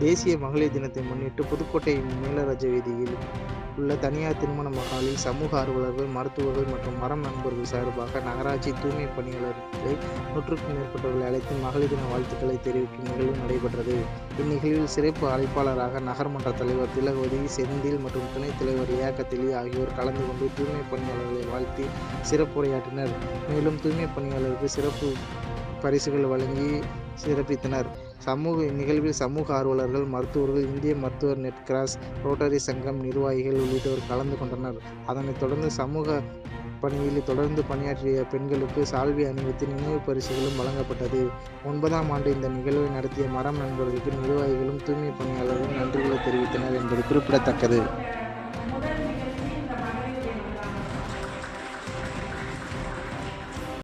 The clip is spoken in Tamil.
தேசிய மகளிர் தினத்தை முன்னிட்டு புதுக்கோட்டை மேலராஜ வீதியில் உள்ள தனியார் திருமண மகாலில் சமூக ஆர்வலர்கள் மருத்துவர்கள் மற்றும் மரம் நண்பர்கள் சார்பாக நகராட்சி தூய்மை பணியாளர்களை நூற்றுக்கும் மேற்பட்டவர்களை அழைத்து மகளிர் தின வாழ்த்துக்களை தெரிவிக்கும் நிகழ்வு நடைபெற்றது. இந்நிகழ்வில் சிறப்பு அழைப்பாளராக நகர்மன்ற தலைவர் திலகவதி செந்தில் மற்றும் துணைத் தலைவர் ஏக்கத்திலி ஆகியோர் கலந்து கொண்டு தூய்மை பணியாளர்களை வாழ்த்தி சிறப்புரையாற்றினர். மேலும் தூய்மை பணியாளருக்கு சிறப்பு பரிசுகள் வழங்கி சிறப்பித்தனர். சமூக இந்நிகழ்வில் சமூக ஆர்வலர்கள் மருத்துவர்கள் இந்திய மருத்துவர் நெட் கிராஸ் ரோட்டரி சங்கம் நிர்வாகிகள் உள்ளிட்டோர் கலந்து கொண்டனர். அதனைத் தொடர்ந்து சமூக பணியில் தொடர்ந்து பணியாற்றிய பெண்களுக்கு சால்வி அணிவித்து நினைவு பரிசுகளும் வழங்கப்பட்டது. ஒன்பதாம் ஆண்டு இந்த நிகழ்வை நடத்திய மரம் நண்பர்களுக்கு நிர்வாகிகளும் தூய்மை பணியாளர்களும் நன்றிகளை தெரிவித்தனர் என்பது குறிப்பிடத்தக்கது.